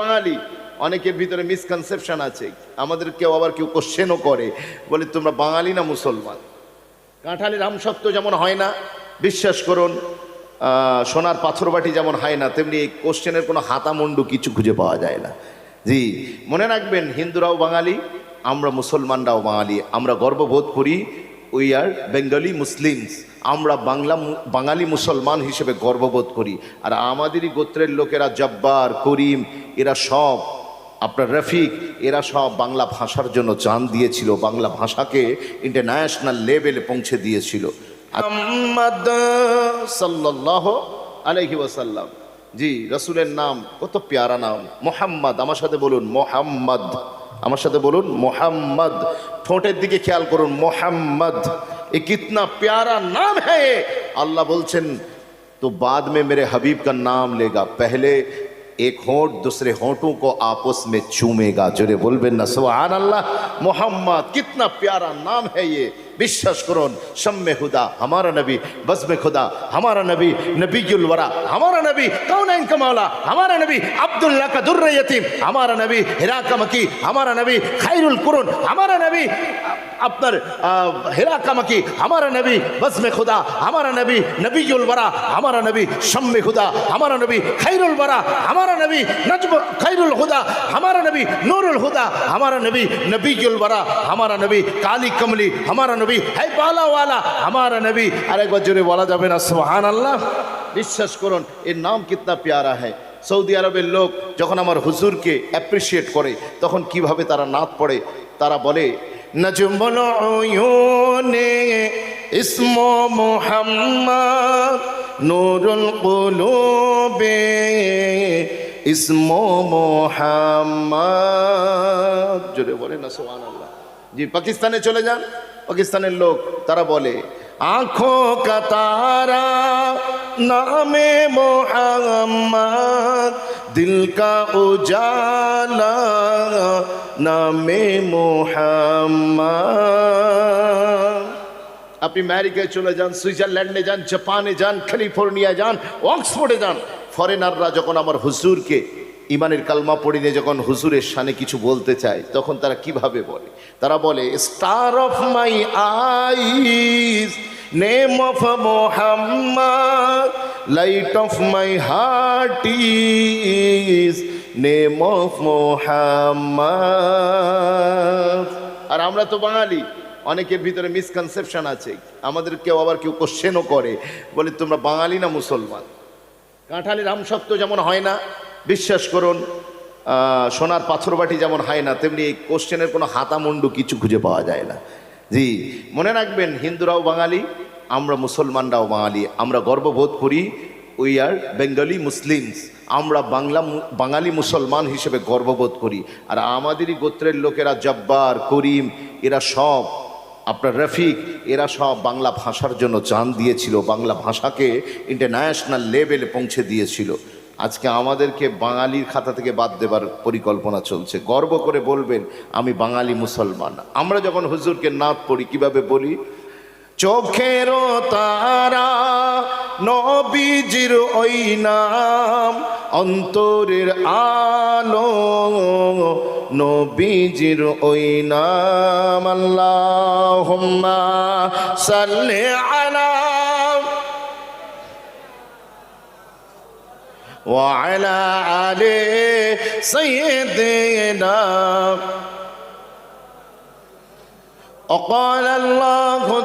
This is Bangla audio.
বাঙালি অনেকের ভিতরে মিসকনসেপশন আছে। আমাদের কেউ আবার কেউ কোশ্চেনও করে। বলে, তোমরা বাঙালি না মুসলমান? কাঁঠালের আমসত্ব যেমন হয় না, বিশ্বাস করুন সোনার পাথরবাটি যেমন হয় না, তেমনি এই কোশ্চেনের কোনো হাতামুন্ডু কিছু খুঁজে পাওয়া যায় না। জি, মনে রাখবেন, হিন্দুরাও বাঙালি, আমরা মুসলমানরাও বাঙালি, আমরা গর্ববোধ করি উই আর বেঙ্গলি মুসলিমস আমরা বাংলা বাঙালি মুসলমান হিসেবে গর্ববোধ করি। আর আমাদেরই গোত্রের লোকেরা জব্বার করিম এরা সব আপনার রফিক এরা সব বাংলা ভাষার জন্য চান দিয়েছিল বাংলা ভাষাকে ইন্টারন্যাশনাল লেভেলে পৌঁছে দিয়েছিল। সাল্লাহ ওয়াসাল্লাম। জি রসুলের নাম কত প্যারা নাম। মোহাম্মদ আমার সাথে বলুন মোহাম্মদ। আমার সাথে বলুন, মোহাম্মদ, ঠোঁটের দিকে খেয়াল করুন, মোহাম্মদ ये कितना प्यारा नाम है अल्लाह बोलचन तो बाद में मेरे हबीब का नाम लेगा पहले एक होंठ दूसरे होंठों को आपस में चूमेगा जुरे बोलबे नसवान अल्लाह मोहम्मद कितना प्यारा नाम है ये বিশ্বাস করুন সম্মে হুদা হামারা নবী বসমে খুদা হামারা নবী নবীল ওয়ারা হামারা নবী কৌনাইন কামাওলা হামারা নবী আবদুল্লাহ কা দুর্র হামারা নবী হিরাকা মকি হামারা নবী খাইরুল কুরুন হামারা নবী আপনার হেরা কামাকি আমারা নবী বসমে খুদা আমারা নবী নবীল বারা আমারা নবী সম্মে খুদা আমারা নবী খাইরুল বরা আমারা নবী নজম খাইরুল হুদা আমারা নবী নুরুল হুদা আমারা নবী নবীল বারা আমারা নবী কালী কমলি আমারা নবী নবী, হাই পালাওয়ালা, আমার নবী। আরেকবার জোরে বলা যাবে না সোহান আল্লাহ বিশ্বাস করুন, এর নাম কিতনা পেয়ারা হ্যায়। সৌদি আরবের লোক যখন আমার হুজুরকে অ্যাপ্রিসিয়েট করে, তখন কীভাবে তারা নাত পড়ে, তারা বলে, নজমল ইসম মোহাম্মদ নুরুল কুলুবে, ইসম মোহাম্মদ। জোরে বলে না সোহান আল্লাহ যে পাকিস্তানে চলে যান, পাকিস্তানের লোক, তারা বলে, আঁখো কাতারা, নামে মোহাম্মদ, দিল কা উজালা, নামে মোহাম্মদ। আপনি আমেরিকায় চলে যান, সুইজারল্যান্ডে যান, জাপানে যান ক্যালিফোর্নিয়া যান, অক্সফোর্ডে যান। ফরেনাররা যখন আমার হুজুরকে ইমানের কালমা পড়িয়ে যখন হুজুরের সানে কিছু বলতে চায়, তখন তারা কীভাবে বলে? তারা বলে star of my eyes name of Muhammad light of my heart is name of Muhammad আর আমরা তো বাঙালি, অনেকের ভিতরে মিসকনসেপশন আছে। আমাদের কেউ আবার কেউ কোশ্চেনও করে, বলে, তোমরা বাঙালি না মুসলমান? কাঁঠালের আমসত্ব যেমন হয় না বিশ্বাস করুন সোনার পাথরবাটি যেমন হয় না, তেমনি এই কোশ্চেনের কোনো হাতামুন্ডু কিছু খুঁজে পাওয়া যায় না। জি, মনে রাখবেন, হিন্দুরাও বাঙালি, আমরা মুসলমানরাও বাঙালি, আমরা গর্ববোধ করি উই আর বেঙ্গলি মুসলিমস আমরা বাংলা বাঙালি মুসলমান হিসেবে গর্ববোধ করি। আর আমাদেরই গোত্রের লোকেরা জব্বার, করিম, এরা সব, আপনার রফিক, এরা সব বাংলা ভাষার জন্য চান দিয়েছিল, বাংলা ভাষাকে ইন্টারন্যাশনাল লেভেলে পৌঁছে দিয়েছিল। আজকে আমাদেরকে বাঙালির খাতা থেকে বাদ দেবার পরিকল্পনা চলছে। গর্ব করে বলবেন, আমি বাঙালি মুসলমান। আমরা যখন হুজুরকে নাথ পড়ি, কীভাবে বলি? চোখের তারা নবীজির ওই নাম, অন্তরের আলো নবীজির ওই নাম। আল্লাহুম্মা সাল্লে আলা وعلى آل سيدنا. وقال الله